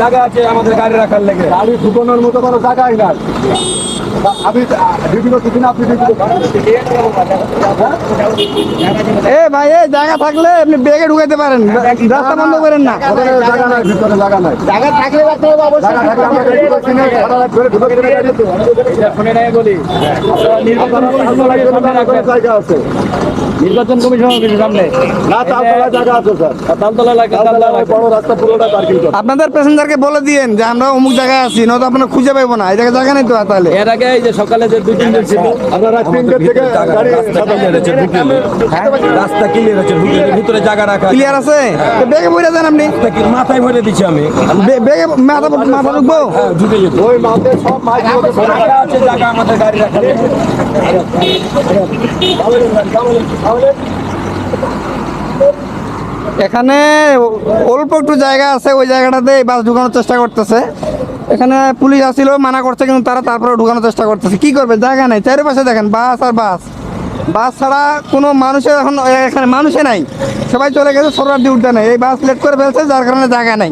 জায়গা আছে আমাদের গাড়ি রাখার লেগে। গাড়ি ঢুকানোর মতো কোনো জায়গায় নাই। আমি এ ভাই এই জায়গা থাকলে আপনি বেগে ঢুকাইতে পারেন। রাস্তা বন্ধ করেন না। জায়গা নাই ভিতরে জায়গা নাই জায়গা থাকলে রাখতে হবে জায়গা থাকলে আমরা গাড়ি ঢুকাচ্ছি না, সারা রাত ধরে ঢুকাচ্ছি না গাড়ি। শুনে নাই বলি নির্বাচন কমিশনের সামনে। না জায়গা আছে স্যার। তালতলা বড় রাস্তা পুরোটা পার্কিং আপনাদের প্যাসেঞ্জারকে বলে দিয়েন যে আমরা অমুক জায়গায় আছি নয়তো আপনারা খুঁজে পাইবো না। এই জায়গায় জায়গা নেই তো তাহলে? এর আগে এই যে সকালে যে দুই তিনজন ছিল থেকে গাড়ি রাস্তা ক্লিয়ার আছে। ভিতরে জায়গা রাখা ক্লিয়ার আছে? বেগে বইরা যান আপনি। মাথায় ভরে দিচ্ছি আমি। বেগে মাথা মাথা ঢুকবো? ঢুকে যেত। ওই মাঠে সব আছে জায়গা আমাদের গাড়ি এখানে অল্প একটু জায়গা আছে ওই জায়গাটাতে বাস ঢুকানোর চেষ্টা করতেছে। এখানে পুলিশ আসছিল মানা করছে, কিন্তু তারা তারপরে ঢুকানোর চেষ্টা করতেছে। কি করবে? জায়গা নাই। চারিপাশে দেখেন, বাস আর বাস। বাস ছাড়া কোনো মানুষের এখন, এখানে মানুষে নাই। সবাই চলে গেছে সরার দিয়ে উঠতে নেই। এই বাস লেট করে ফেলছে, যার কারণে জায়গা নাই।